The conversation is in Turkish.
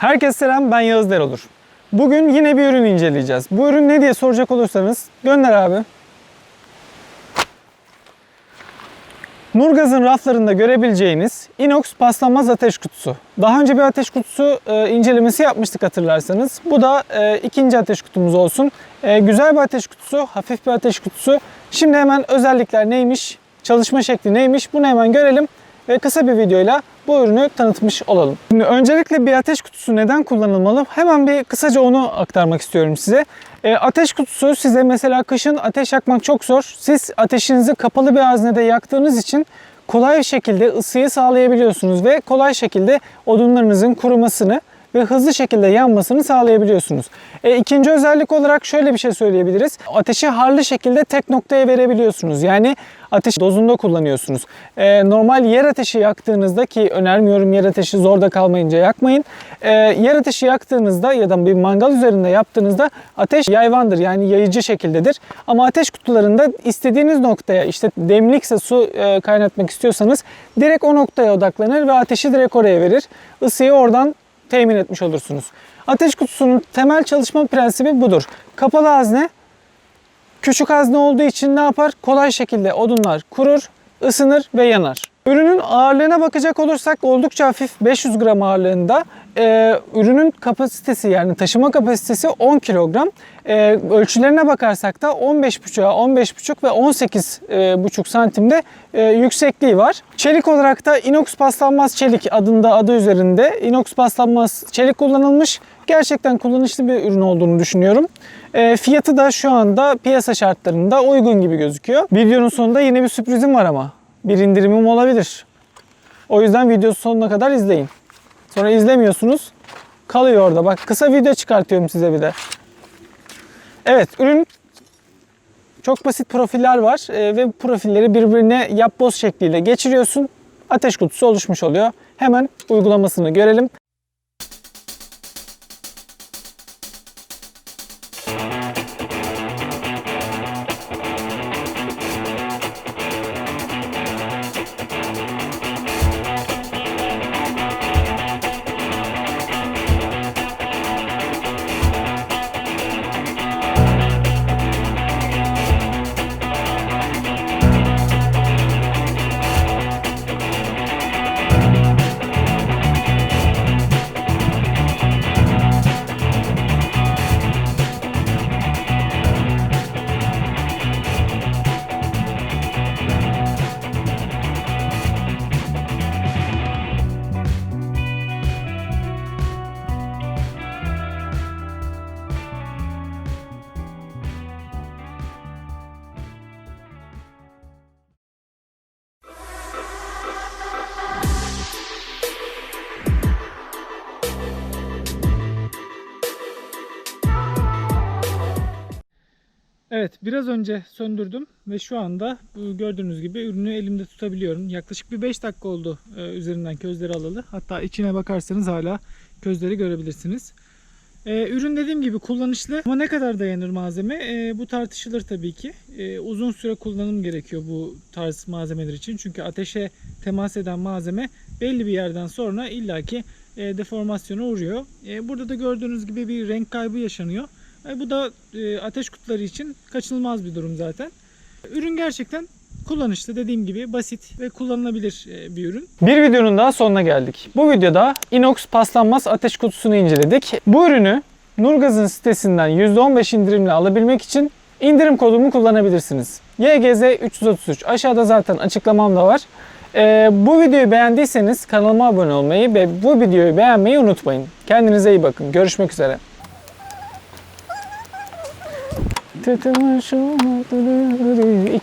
Herkese selam ben Yağız Derolur. Bugün yine bir ürün inceleyeceğiz. Bu ürün ne diye soracak olursanız gönder abi. Nurgaz'ın raflarında görebileceğiniz inox paslanmaz ateş kutusu. Daha önce bir ateş kutusu e, incelemesi yapmıştık hatırlarsanız. Bu da e, ikinci ateş kutumuz olsun. E, güzel bir ateş kutusu, hafif bir ateş kutusu. Şimdi hemen özellikler neymiş, çalışma şekli neymiş bunu hemen görelim ve kısa bir videoyla bu ürünü tanıtmış olalım. Şimdi öncelikle bir ateş kutusu neden kullanılmalı? Hemen bir kısaca onu aktarmak istiyorum size. E, ateş kutusu size mesela kışın ateş yakmak çok zor. Siz ateşinizi kapalı bir haznede yaktığınız için kolay bir şekilde ısıyı sağlayabiliyorsunuz ve kolay şekilde odunlarınızın kurumasını ve hızlı şekilde yanmasını sağlayabiliyorsunuz. E, ikinci özellik olarak şöyle bir şey söyleyebiliriz. Ateşi harlı şekilde tek noktaya verebiliyorsunuz. Yani ateş dozunda kullanıyorsunuz. E, normal yer ateşi yaktığınızda ki önermiyorum yer ateşi zorda kalmayınca yakmayın. E, yer ateşi yaktığınızda ya da bir mangal üzerinde yaptığınızda ateş yayvandır yani yayıcı şekildedir. Ama ateş kutularında istediğiniz noktaya işte demlikse su e, kaynatmak istiyorsanız direkt o noktaya odaklanır ve ateşi direkt oraya verir. Isıyı oradan temin etmiş olursunuz. Ateş kutusunun temel çalışma prensibi budur. Kapalı hazne küçük hazne olduğu için ne yapar? Kolay şekilde odunlar kurur, ısınır ve yanar. Ürünün ağırlığına bakacak olursak oldukça hafif 500 gram ağırlığında. Ee, ürünün kapasitesi yani taşıma kapasitesi 10 kilogram. Ee, ölçülerine bakarsak da 15,5'a 15,5 ve 18,5 santimde e, yüksekliği var. Çelik olarak da inox paslanmaz çelik adında adı üzerinde inox paslanmaz çelik kullanılmış. Gerçekten kullanışlı bir ürün olduğunu düşünüyorum. E, fiyatı da şu anda piyasa şartlarında uygun gibi gözüküyor. Videonun sonunda yine bir sürprizim var ama. Bir indirimim olabilir. O yüzden videosu sonuna kadar izleyin. Sonra izlemiyorsunuz. Kalıyor orada. Bak kısa video çıkartıyorum size bir de. Evet ürün çok basit profiller var e, ve profilleri birbirine yapboz şekliyle geçiriyorsun. Ateş kutusu oluşmuş oluyor. Hemen uygulamasını görelim. Evet biraz önce söndürdüm ve şu anda gördüğünüz gibi ürünü elimde tutabiliyorum. Yaklaşık bir 5 dakika oldu e, üzerinden közleri alalı. Hatta içine bakarsanız hala közleri görebilirsiniz. E, ürün dediğim gibi kullanışlı ama ne kadar dayanır malzeme e, bu tartışılır tabii ki. Uzun süre kullanım gerekiyor bu tarz malzemeler için. Çünkü ateşe temas eden malzeme belli bir yerden sonra illaki deformasyona uğruyor. Burada da gördüğünüz gibi bir renk kaybı yaşanıyor. E, bu da e, ateş kutuları için kaçınılmaz bir durum zaten. Ürün gerçekten kullanışlı dediğim gibi basit ve kullanılabilir e, bir ürün. Bir videonun daha sonuna geldik. Bu videoda inox paslanmaz ateş kutusunu inceledik. Bu ürünü Nurgaz'ın sitesinden %15 indirimle alabilmek için indirim kodumu kullanabilirsiniz. YGZ 333 aşağıda zaten açıklamam da var. Ee, bu videoyu beğendiyseniz kanalıma abone olmayı ve bu videoyu beğenmeyi unutmayın. Kendinize iyi bakın. Görüşmek üzere. Tutmuş umutları